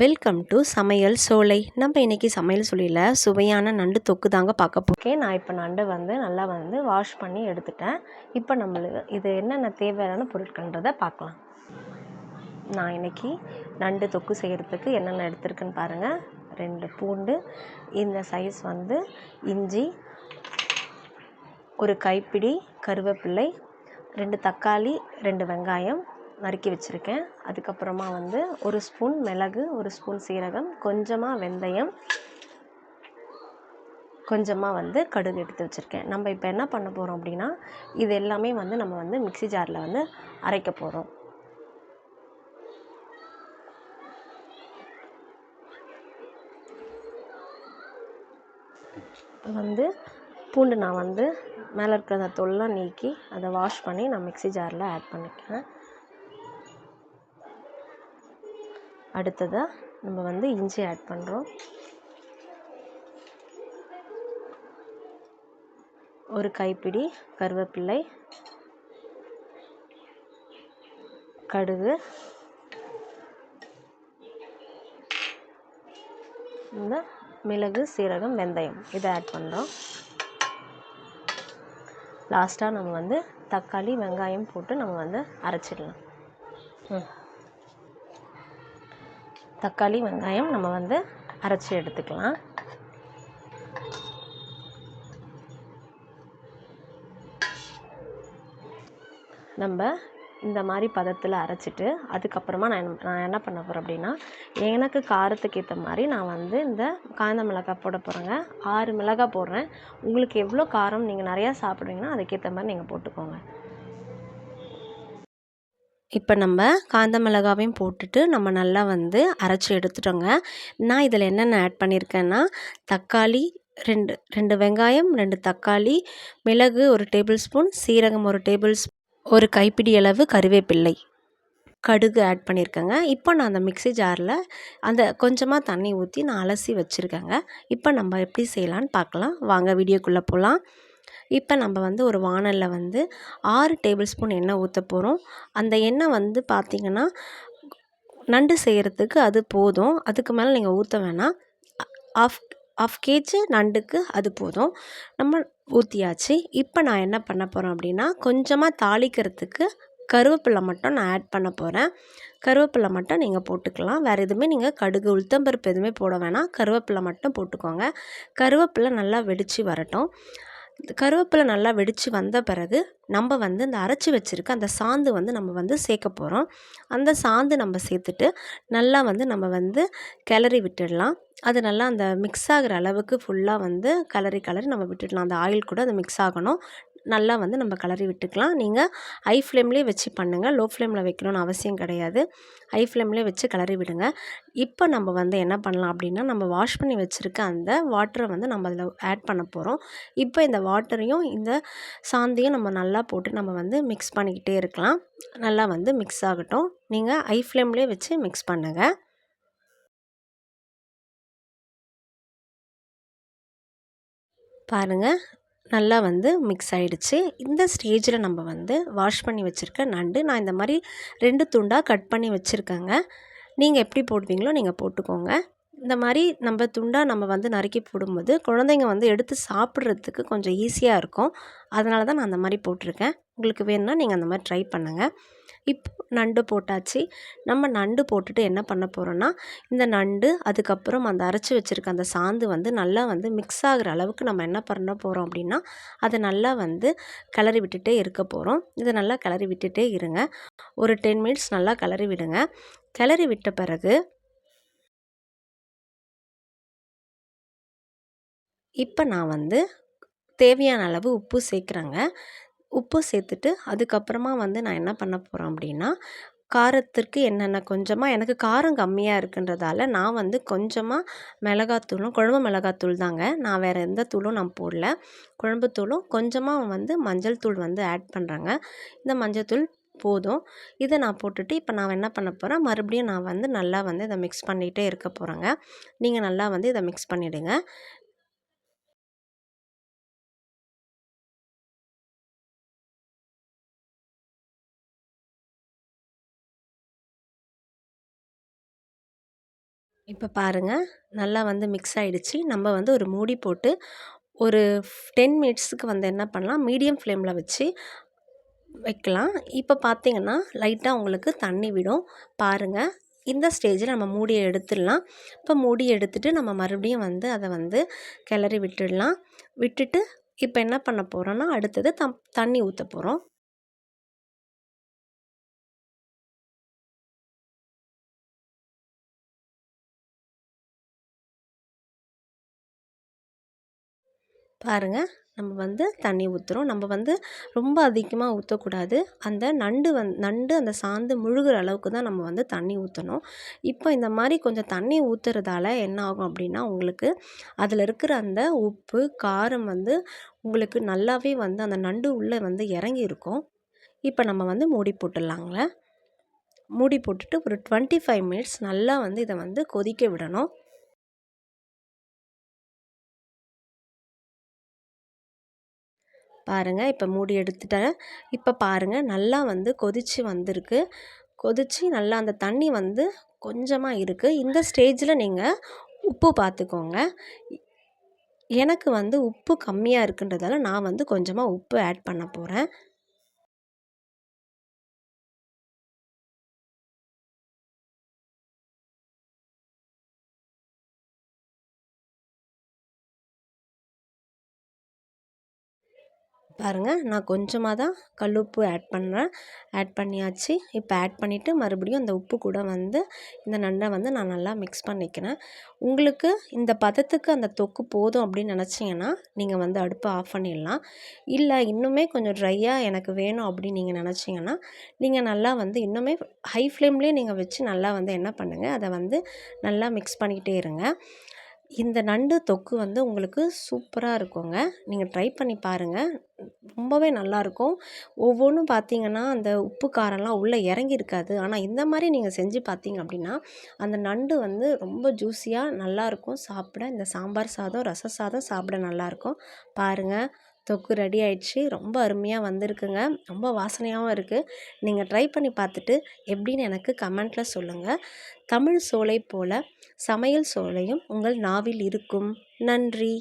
Welcome to சமையல் சோலை. நம்ம இன்றைக்கி சமையல் சொல்லியில் சுவையான நண்டு தொக்கு தாங்க பார்க்க போகே நான் இப்போ நண்டு வந்து நல்லா வந்து வாஷ் பண்ணி எடுத்துட்டேன். இப்போ நம்மளுக்கு இது என்னென்ன தேவையான பொருட்கள்ன்றதை பார்க்கலாம். நான் இன்றைக்கி நண்டு தொக்கு செய்கிறதுக்கு என்னென்ன எடுத்துருக்குன்னு பாருங்கள் ரெண்டு பூண்டு இந்த சைஸ் வந்து இஞ்சி ஒரு கைப்பிடி கருவேப்பிள்ளை ரெண்டு தக்காளி ரெண்டு வெங்காயம் நறுக்கி வச்சுருக்கேன். அதுக்கப்புறமா வந்து ஒரு ஸ்பூன் மிளகு ஒரு ஸ்பூன் சீரகம் கொஞ்சமாக வெந்தயம் கொஞ்சமாக வந்து கடுகு எடுத்து வச்சுருக்கேன். நம்ம இப்போ என்ன பண்ண போகிறோம் அப்படின்னா இது எல்லாமே வந்து நம்ம வந்து மிக்ஸி ஜாரில் வந்து அரைக்க போகிறோம் வந்து பூண்டு நான் வந்து மேலே இருக்கிற அந்த தொல்லாம் நீக்கி அதை வாஷ் பண்ணி நான் மிக்ஸி ஜாரில் ஆட் பண்ணிக்கிறேன். அடுத்ததாக நம்ம வந்து இஞ்சி ஆட் பண்ணுறோம் ஒரு கைப்பிடி கருவேப்பிள்ளை கடுகு இந்த மிளகு சீரகம் வெந்தயம். இதை ஆட் பண்ணுறோம் லாஸ்ட்டாக நம்ம வந்து தக்காளி வெங்காயம் போட்டு நம்ம வந்து அரைச்சிடலாம். ம். தக்காளி வெங்காயம் நம்ம வந்து அரைச்சி எடுத்துக்கலாம். நம்ம இந்த மாதிரி பதத்தில் அரைச்சிட்டு அதுக்கப்புறமா நான் நான் என்ன பண்ண போகிறேன் அப்படின்னா எனக்கு காரத்துக்கு ஏற்ற மாதிரி நான் வந்து இந்த காய்ந்த மிளகாய் போட போகிறேங்க ஆறு மிளகாய் போடுறேன். உங்களுக்கு எவ்வளோ காரம் நீங்கள் நிறையா சாப்பிட்றீங்கன்னா அதுக்கேற்ற மாதிரி நீங்கள் போட்டுக்கோங்க. இப்போ நம்ம காந்த மிளகாவையும் போட்டுட்டு நம்ம நல்லா வந்து அரைச்சி எடுத்துட்டோங்க. நான் இதில் என்னென்ன ஆட் பண்ணியிருக்கேன்னா தக்காளி ரெண்டு ரெண்டு வெங்காயம் ரெண்டு தக்காளி மிளகு ஒரு டேபிள் ஸ்பூன் சீரகம் ஒரு டேபிள் ஸ்பூன் ஒரு கைப்பிடி அளவு கருவேப்பிள்ளை. கடுகு ஆட் பண்ணியிருக்கேங்க இப்போ நான் அந்த மிக்ஸி ஜாரில் அந்த கொஞ்சமாக தண்ணி ஊற்றி நான் அலசி வச்சுருக்கேங்க. இப்போ நம்ம எப்படி செய்யலான்னு பார்க்கலாம். வாங்க வீடியோக்குள்ளே போகலாம் இப்போ நம்ம வந்து ஒரு வானலில் வந்து ஆறு டேபிள் ஸ்பூன் எண்ணெய் ஊற்ற போகிறோம் அந்த எண்ணெய் வந்து பார்த்திங்கன்னா நண்டு செய்கிறதுக்கு அது போதும். அதுக்கு மேலே நீங்கள் ஊற்ற வேணாம். ஆஃப் ஆஃப் கேஜி நண்டுக்கு அது போதும். நம்ம ஊற்றியாச்சு இப்போ நான் என்ன பண்ண போகிறேன் அப்படின்னா கொஞ்சமாக தாளிக்கிறதுக்கு கருவேப்பிலை மட்டும் நான் ஆட் பண்ண போகிறேன் கருவேப்பிலை மட்டும் நீங்கள் போட்டுக்கலாம். வேறு எதுவுமே நீங்கள் கடுகு உளுத்தம்பருப்பு எதுவுமே போட வேணாம். கருவேப்பிலை மட்டும் போட்டுக்கோங்க. கருவேப்பிலை நல்லா வெடித்து வரட்டும். கருவேப்பிலை நல்லா வெடித்து வந்த பிறகு நம்ம வந்து இந்த அரைச்சி வச்சுருக்க அந்த சாந்து வந்து நம்ம வந்து சேர்க்க போகிறோம் அந்த சாந்து நம்ம சேர்த்துட்டு நல்லா வந்து நம்ம வந்து கிளறி விட்டுடலாம். அது நல்லா அந்த மிக்ஸ் ஆகிற அளவுக்கு ஃபுல்லாக வந்து கலரி கலரி நம்ம விட்டுடலாம். அந்த ஆயில் கூட அது மிக்ஸ் ஆகணும். நல்லா வந்து நம்ம கலரி விட்டுக்கலாம். நீங்கள் ஹை ஃப்ளேம்லேயே வச்சு பண்ணுங்கள் லோ ஃப்ளேமில் வைக்கணும்னு அவசியம் கிடையாது. ஹை ஃப்ளேம்லேயே வச்சு கலரி விடுங்க. இப்போ நம்ம வந்து என்ன பண்ணலாம் அப்படின்னா நம்ம வாஷ் பண்ணி வச்சுருக்க அந்த வாட்டரை வந்து நம்ம அதில் ஆட் பண்ண போகிறோம் இப்போ இந்த வாட்டரையும் இந்த சாந்தையும் நம்ம நல்லா போட்டு நம்ம வந்து மிக்ஸ் பண்ணிக்கிட்டே இருக்கலாம். நல்லா வந்து மிக்ஸ் ஆகட்டும். நீங்கள் ஹை ஃப்ளேம்லேயே வச்சு மிக்ஸ் பண்ணுங்கள் பாருங்கள் நல்லா வந்து மிக்ஸ் ஆகிடுச்சு இந்த ஸ்டேஜில் நம்ம வந்து வாஷ் பண்ணி வச்சுருக்க நண்டு நான் இந்த மாதிரி ரெண்டு துண்டாக கட் பண்ணி வச்சுருக்கேங்க. நீங்கள் எப்படி போடுவீங்களோ நீங்கள் போட்டுக்கோங்க. இந்த மாதிரி நம்ம துண்டாக நம்ம வந்து நறுக்கி போடும்போது குழந்தைங்க வந்து எடுத்து சாப்பிட்றதுக்கு கொஞ்சம் ஈஸியாக இருக்கும். அதனால தான் நான் அந்த மாதிரி போட்டிருக்கேன். உங்களுக்கு வேணும்னா நீங்கள் அந்த மாதிரி ட்ரை பண்ணுங்கள் இப்போ நண்டு போட்டாச்சு. நம்ம நண்டு போட்டுட்டு என்ன பண்ண போகிறோன்னா இந்த நண்டு அதுக்கப்புறம் அந்த அரைச்சி வச்சுருக்க அந்த சாந்து வந்து நல்லா வந்து மிக்ஸ் ஆகிற அளவுக்கு நம்ம என்ன பண்ண போகிறோம் அப்படின்னா அதை நல்லா வந்து கிளறி விட்டுட்டே இருக்க போகிறோம் இதை நல்லா கிளறி விட்டுட்டே இருங்க. ஒரு டென் மினிட்ஸ் நல்லா கிளறி விடுங்க. கிளறி விட்ட பிறகு இப்போ நான் வந்து தேவையான அளவு உப்பு சேர்க்குறேங்க. உப்பு சேர்த்துட்டு அதுக்கப்புறமா வந்து நான் என்ன பண்ண போகிறேன் அப்படின்னா காரத்திற்கு என்னென்ன கொஞ்சமாக எனக்கு காரம் கம்மியாக இருக்குன்றதால நான் வந்து கொஞ்சமாக மிளகாத்தூளும் குழம்பு மிளகாத்தூள் தாங்க. நான் வேறு எந்த தூளும் நான் போடல. குழம்பு தூளும் கொஞ்சமாக வந்து மஞ்சள் தூள் வந்து ஆட் பண்ணுறேங்க இந்த மஞ்சள் தூள் போதும். இதை நான் போட்டுட்டு இப்போ நான் என்ன பண்ண போகிறேன் மறுபடியும் நான் வந்து நல்லா வந்து இதை மிக்ஸ் பண்ணிகிட்டே இருக்க போகிறேங்க நீங்கள் நல்லா வந்து இதை மிக்ஸ் பண்ணிவிடுங்க இப்போ பாருங்கள் நல்லா வந்து மிக்ஸ் ஆகிடுச்சு நம்ம வந்து ஒரு மூடி போட்டு ஒரு டென் மினிட்ஸுக்கு வந்து என்ன பண்ணலாம்? மீடியம் ஃப்ளேமில் வச்சு வைக்கலாம். இப்போ பார்த்தீங்கன்னா லைட்டாக உங்களுக்கு தண்ணி விடும். பாருங்கள் இந்த ஸ்டேஜில் நம்ம மூடியை எடுத்துடலாம். இப்போ மூடி எடுத்துகிட்டு நம்ம மறுபடியும் வந்து அதை வந்து கிளறி விட்டுடலாம். விட்டுட்டு இப்போ என்ன பண்ண போகிறோன்னா அடுத்தது தம் தண்ணி ஊற்ற போகிறோம் பாருங்கள் நம்ம வந்து தண்ணி ஊற்றுறோம் நம்ம வந்து ரொம்ப அதிகமாக ஊற்றக்கூடாது அந்த நண்டு வந் நண்டு அந்த சாந்து முழுகிற அளவுக்கு தான் நம்ம வந்து தண்ணி ஊற்றணும் இப்போ இந்த மாதிரி கொஞ்சம் தண்ணி ஊற்றுறதால என்ன ஆகும் அப்படின்னா உங்களுக்கு அதில் இருக்கிற அந்த உப்பு காரம் வந்து உங்களுக்கு நல்லாவே வந்து அந்த நண்டு உள்ளே வந்து இறங்கி இருக்கும். இப்போ நம்ம வந்து மூடி போட்டுடலாங்களே? மூடி போட்டுட்டு ஒரு டுவெண்ட்டி ஃபைவ் மினிட்ஸ் நல்லா வந்து இதை வந்து கொதிக்க விடணும். பாருங்கள் இப்போ மூடி எடுத்துட்டேன். இப்போ பாருங்கள் நல்லா வந்து கொதித்து வந்திருக்கு. கொதித்து நல்லா அந்த தண்ணி வந்து கொஞ்சமாக இருக்குது இந்த ஸ்டேஜில் நீங்கள் உப்பு பார்த்துக்கோங்க எனக்கு வந்து உப்பு கம்மியாக இருக்குன்றதால நான் வந்து கொஞ்சமாக உப்பு ஆட் பண்ண போகிறேன் பாருங்கள் நான் கொஞ்சமாக தான் கல் உப்பு ஆட் பண்ணுறேன் ஆட் பண்ணியாச்சு. இப்போ ஆட் பண்ணிவிட்டு மறுபடியும் அந்த உப்பு கூட வந்து இந்த நண்டை வந்து நான் நல்லா மிக்ஸ் பண்ணிக்கிறேன். உங்களுக்கு இந்த பதத்துக்கு அந்த தொக்கு போதும் அப்படின்னு நினச்சிங்கன்னா நீங்கள் வந்து அடுப்பை ஆஃப் பண்ணிடலாம். இல்லை இன்னுமே கொஞ்சம் ட்ரையாக எனக்கு வேணும் அப்படின்னு நீங்கள் நினச்சிங்கன்னா நீங்கள் நல்லா வந்து இன்னுமே ஹை ஃப்ளேம்லேயே நீங்கள் வச்சு நல்லா வந்து என்ன பண்ணுங்கள் அதை வந்து நல்லா மிக்ஸ் பண்ணிக்கிட்டே இருங்க. இந்த நண்டு தொக்கு வந்து உங்களுக்கு சூப்பராக இருக்குங்க. நீங்கள் ட்ரை பண்ணி பாருங்கள் ரொம்பவே நல்லாயிருக்கும் ஒவ்வொன்றும் பார்த்தீங்கன்னா அந்த உப்பு காரம்லாம் உள்ளே இறங்கியிருக்காது ஆனால் இந்த மாதிரி நீங்கள் செஞ்சு பார்த்தீங்க அப்படின்னா அந்த நண்டு வந்து ரொம்ப ஜூஸியாக நல்லாயிருக்கும் சாப்பிட இந்த சாம்பார் சாதம் ரச சாதம் சாப்பிட நல்லாயிருக்கும் பாருங்கள் தொக்கு ரெடி ஆயிடுச்சு. ரொம்ப அருமையாக வந்திருக்குங்க. ரொம்ப வாசனையாகவும் இருக்குது நீங்கள் ட்ரை பண்ணி பார்த்துட்டு எப்படின்னு எனக்கு கமெண்ட்டில் சொல்லுங்கள் தமிழ் சோலை போல் சமையல் சோலையும் உங்கள் நாவில் இருக்கும். நன்றி.